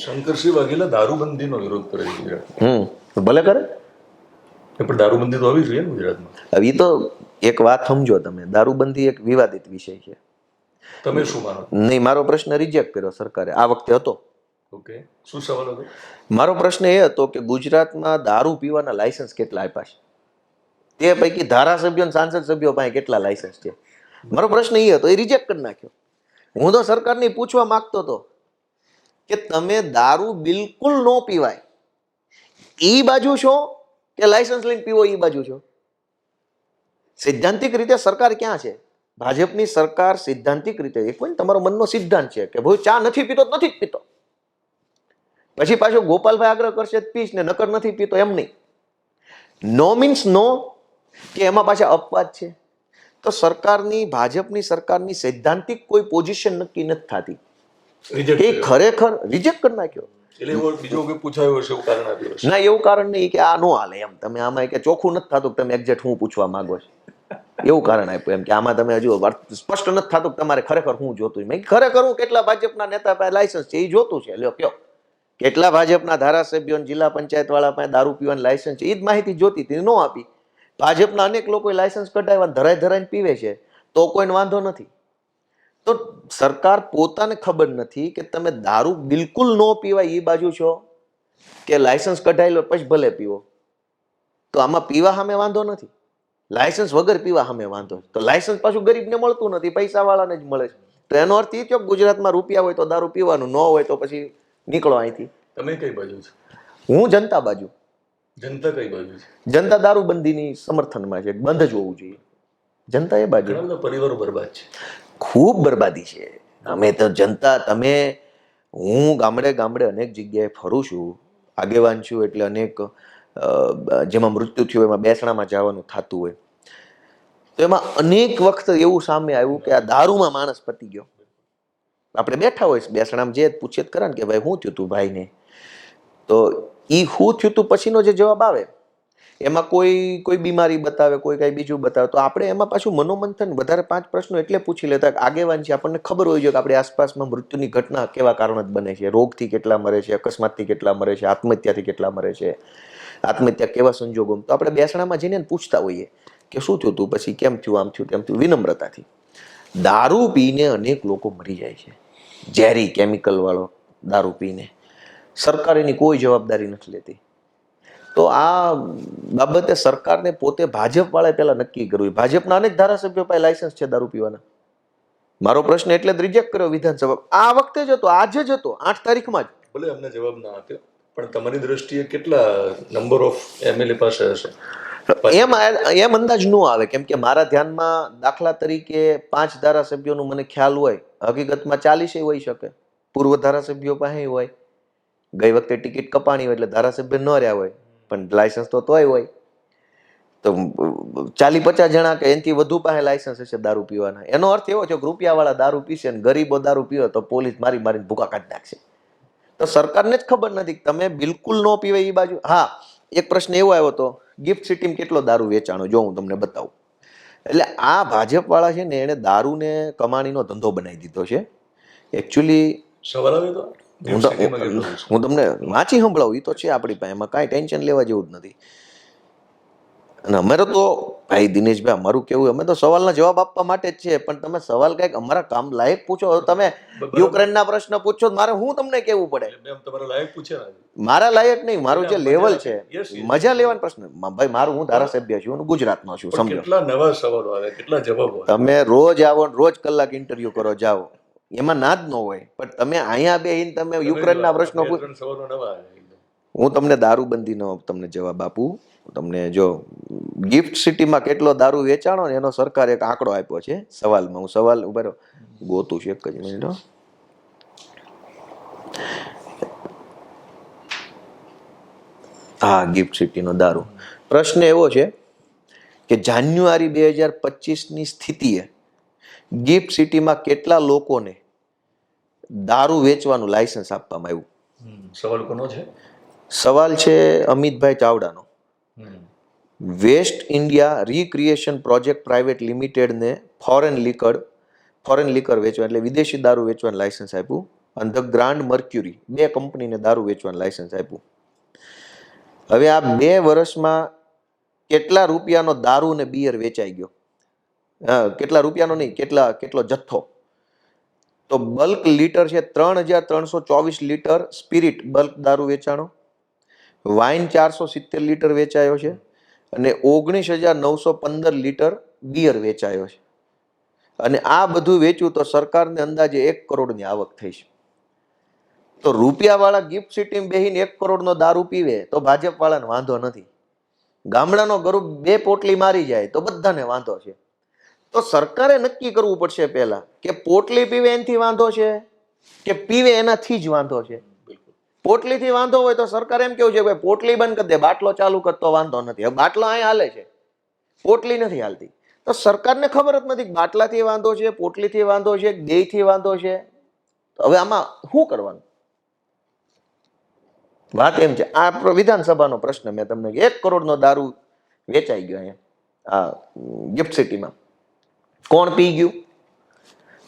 શંકરસિંહ વાઘેલા દારૂબંધીનો વિરોધ કરે છે ગુજરાત હમ ભલે કરે પણ દારૂબંધી તો આવી જોઈએ ને ગુજરાતમાં એ તો એક વાત સમજો તમે દારૂબંધી એક વિવાદિત વિષય છે તમે શું માનો નહીં મારો પ્રશ્ન રિજેક્ટ કર્યો સરકારે આ વખતે હતો ઓકે શું સવાલ હતો મારો પ્રશ્ન એ હતો કે ગુજરાતમાં દારૂ પીવાના લાયસન્સ કેટલા આપ્યા છે તે પૈકી ધારાસભ્યો અને સાંસદ સભ્યો પાસે કેટલા લાયસન્સ છે મારો પ્રશ્ન એ હતો એ રિજેક્ટ કરી નાખ્યો હું તો સરકારને પૂછવા માંગતો હતો કે તમે દારૂ બિલકુલ ન પીવાય. એ બાજુ છો કે લાયસન્સ લઈને પીવો એ બાજુ છો? સૈદ્ધાંતિક રીતે સરકાર ક્યાં છે? ભાજપની સરકાર સૈદ્ધાંતિક રીતે, એક ને તમારો મનનો સિદ્ધાંત છે કે ભાઈ ચા નથી પીતો નથી જ પીતો. પછી પાછો ગોપાલભાઈ આગ્રહ કરશે પીશ ને નકર નથી પીતો એમ નહીં. નો મીન્સ નો કે એમાં પાછા અપવાદ છે. તો સરકારની, ભાજપની સરકારની સૈદ્ધાંતિક કોઈ પોઝિશન નક્કી નથી થતી. એ ખરેખર રિજેક્ટ કરી નાખ્યો. એટલે એવો બીજો કોઈ પૂછાયો હશે એવું કારણ આપ્યું ના એવું કારણ નહીં કે આ નો હાલે એમ. તમે આમાં કે ચોખ્ખું નથી થતું તમે એક્ઝેક્ટ હું પૂછવા માંગો છો. એવું કારણ આપ્યું એમ કે આમાં તમે હજુ સ્પષ્ટ નથી થતું કે તમારે ખરેખર હું જોતું મેં ખરેખર હું કેટલા ભાજપના નેતા પાસે લાયસન્સ છે એ જોતું છે. લ્યો કયો. કેટલા ભાજપના ધારાસભ્યો જિલ્લા પંચાયત વાળા પાસે દારૂ પીવાની લાયસન્સ છે એ જ માહિતી જોતી હતી નો આપી. ભાજપના અનેક લોકોએ લાયસન્સ કઢાવ્યા ધરાઈ ધરાઈને પીવે છે. તો કોઈને વાંધો નથી. તો સરકાર પોતાને ખબર નથી કે તમે દારૂ બિલકુલ ન પીવાય એ બાજુ છો કે લાયસન્સ કઢાવી લો પછી ભલે પીવો. તો આમાં પીવા સામે વાંધો નથી. લાયસન્સ વગર પીવા સામે વાંધો તો લાયસન્સ પાછું ગરીબને મળતું નથી પૈસા વાળાને જ મળે છે. તો એનો અર્થ એ થયો કે ગુજરાતમાં રૂપિયા હોય તો દારૂ પીવાનું ન હોય તો પછી નીકળો અહીંથી. તમે કઈ બાજુ છો? હું જનતા બાજુ. જનતા કઈ બાજુ છે? જનતા દારૂબંધીની સમર્થનમાં છે. બંધ જ હોવું જોઈએ. જનતા એ બાજુ. પરિવારો બરબાદ છે. ખૂબ બરબાદી છે. અમે તો જનતા, તમે, હું ગામડે ગામડે અનેક જગ્યાએ ફરું છું, આગેવાન છું એટલે અનેક જેમાં મૃત્યુ થયું એમાં બેસણામાં જવાનું થતું હોય. તો એમાં અનેક વખત એવું સામે આવ્યું કે આ દારૂમાં માણસ પતી ગયો. આપણે બેઠા હોય, બેસણામાં જે પૂછેત કરા ને કે, ભાઈ શું થયું તું, ભાઈને? તો એ શું થયું તું પછીનો જે જવાબ આવે એમાં કોઈ કોઈ બીમારી બતાવે, કોઈ કઈ બીજું બતાવે, તો આપણે એમાં પાછું મનોમંથન, વધારે પાંચ પ્રશ્નો એટલે પૂછી લેતા કે આગેવાન છે, આપણને ખબર હોય છે કે આપણી આસપાસમાં મૃત્યુની ઘટના કેવા કારણો બને છે, રોગથી કેટલા મરે છે, અકસ્માતથી કેટલા મરે છે, આત્મહત્યાથી કેટલા મરે છે, આત્મહત્યા કેવા સંજોગોમાં તો આપણે બેસણામાં જઈને પૂછતા હોઈએ કે શું થયું તું, પછી કેમ થયું, આમ થયું, તેમ થયું, વિનમ્રતાથી. દારૂ પીને અનેક લોકો મરી જાય છે. ઝેરી કેમિકલ વાળો દારૂ પીને. સરકાર એની કોઈ જવાબદારી નથી લેતી. તો આ બાબતે સરકારને પોતે ભાજપ વાળાએ પેલા નક્કી કરવું ભાજપના અનેક ધારાસભ્યો પાસે લાયસન્સ છે દારૂ પીવાના. મારો પ્રશ્ન એટલે જ રિજેક્ટ કર્યો વિધાનસભા. આ વખતે જ હતો આજે જ હતો આઠ તારીખમાં જ. ભલે અમને જવાબ ના આપ્યો પણ તમારી દ્રષ્ટિએ કેટલા નંબર ઓફ એમએલએ પાસે હશે? એમ એમ અંદાજ ન આવે કેમ કે મારા ધ્યાનમાં દાખલા તરીકે પાંચ ધારાસભ્યોનું મને ખ્યાલ હોય હકીકતમાં ચાલીસે હોઈ શકે. પૂર્વ ધારાસભ્યો પાસે હોય. ગઈ વખતે ટિકિટ કપાણી હોય એટલે ધારાસભ્ય ન રહ્યા હોય. પણ લાયસન્સ તો તોય હોય. તો ચાલી પચાસ જણા કે એનાથી વધુ પાસે લાયસન્સ હશે દારૂ પીવાના. એનો અર્થ એવો છે કે રૂપિયાવાળા દારૂ પીશે ને ગરીબો દારૂ પીવે તો પોલીસ મારી મારીને ભૂકા કાઢી નાખશે. તો સરકારને જ ખબર નથી તમે બિલકુલ ન પીવે એ બાજુ. હા, એક પ્રશ્ન એવો આવ્યો હતો ગિફ્ટ સિટીમાં કેટલો દારૂ વેચાણો? જો હું તમને બતાવું. એટલે આ ભાજપવાળા છે ને, એણે દારૂને કમાણીનો ધંધો બનાવી દીધો છે. એકચ્યુઅલી સવાલ હું તમને વાંચી સંભળાવું એ તો છે આપણી પાસે. એમાં કાંઈ ટેન્શન લેવા જેવું જ નથી. અને અમારે તો ભાઈ દિનેશભાઈ અમારું કેવું અમે તો સવાલના જવાબ આપવા માટે જ છે પણ તમે સવાલ કંઈક અમારા કામ લાયક પૂછો. તમે યુક્રેનના પ્રશ્ન પૂછો મારે હું તમને કેવું પડે? મારા લાયક નહીં મારું જે લેવલ છે. મજા લેવાનો પ્રશ્ન. ભાઈ મારું હું ધારાસભ્ય છું હું ગુજરાતનો છું સમજો. કેટલા નવા સવાલો આવે કેટલા જવાબો તમે રોજ આવો રોજ કલાક ઇન્ટરવ્યુ કરો જાઓ. એમાં ના જ ન હોય. પણ તમે અહીંયા બે તમે યુક્રેનના પ્રશ્નો હું તમને દારૂબંધીનો તમને જવાબ આપું. તમને જો ગિફ્ટ સિટીમાં કેટલો દારૂ વેચાણો ને એનો સરકારે એક આંકડો આપ્યો છે સવાલમાં. હું સવાલ ઊભા ગોતું છું એક જ મિનિટ. હા ગિફ્ટ સિટીનો દારૂ. પ્રશ્ન એવો છે કે જાન્યુઆરી બે હજાર પચીસની સ્થિતિએ ગિફ્ટ સિટીમાં કેટલા લોકોને દારૂ વેચવાનું લાયસન્સ આપવામાં આવ્યું. સવાલ કોનો છે? સવાલ છે Amitbhai ચાવડાનો. West India recreation project private લિમિટેડને ફોરેન લીકર ફોરેન લીકર વેચવા એટલે વિદેશી દારૂ વેચવાનું લાયસન્સ આપ્યું અને ધ ગ્રાન્ડ મર્ક્યુરી બે કંપનીને દારૂ વેચવાનું લાયસન્સ આપ્યું. હવે આ બે વર્ષમાં કેટલા રૂપિયાનો દારૂ ને બિયર વેચાઈ ગયો? કેટલા રૂપિયાનો નહીં કેટલા કેટલો જથ્થો? તો બલ્ક લીટર છે ત્રણ હજાર ત્રણસો ચોવીસ લીટર સ્પિરિટ બલ્ક દારૂ વેચાણો. વાઇન ચારસો સિત્તેર લીટર વેચાયો છે અને ઓગણીસ હજાર નવસો પંદર લીટર બિયર વેચાયો છે. અને આ બધું વેચ્યું તો સરકારને અંદાજે એક કરોડની આવક થઈ છે. તો રૂપિયાવાળા ગિફ્ટ સિટીમાં બેહીને એક કરોડનો દારૂ પીવે તો ભાજપવાળાને વાંધો નથી. ગામડાનો ગરીબ બે પોટલી મારી જાય તો બધાને વાંધો છે. તો સરકારે નક્કી કરવું પડશે પહેલા કે પોટલી પીવે એનાથી વાંધો છે કે પીવે એનાથી જ વાંધો છે? પોટલીથી વાંધો હોય તો સરકારે એમ કેવું છે કે પોટલી બંધ કરી દે બાટલો ચાલુ કરતો વાંધો નથી. હવે બાટલો અહીં હાલે છે. પોટલી નથી હાલતી. તો સરકારને ખબર જ નથી બાટલાથી વાંધો છે પોટલીથી વાંધો છે દેયથી વાંધો છે. તો હવે આમાં શું કરવાનું? વાત એમ છે. આ વિધાનસભાનો પ્રશ્ન મેં તમને એક કરોડનો દારૂ વેચાઈ ગયો અહીંયા. આ ગિફ્ટ સિટીમાં. કોણ પી ગયું?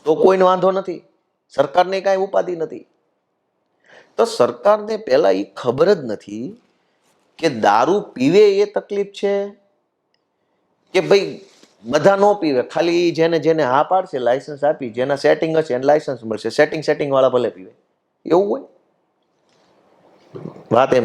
તો કોઈને વાંધો નથી. સરકારને કાંઈ ઉપાધિ નથી. તો સરકારને પહેલાં એ ખબર જ નથી કે દારૂ પીવે એ તકલીફ છે કે ભાઈ બધા ન પીવે? ખાલી જેને જેને હા પાડશે, લાયસન્સ આપી, જેના સેટિંગ હશે એને લાયસન્સ મળશે. સેટિંગ સેટિંગ વાળા ભલે પીવે. એવું હોય? વાત એમ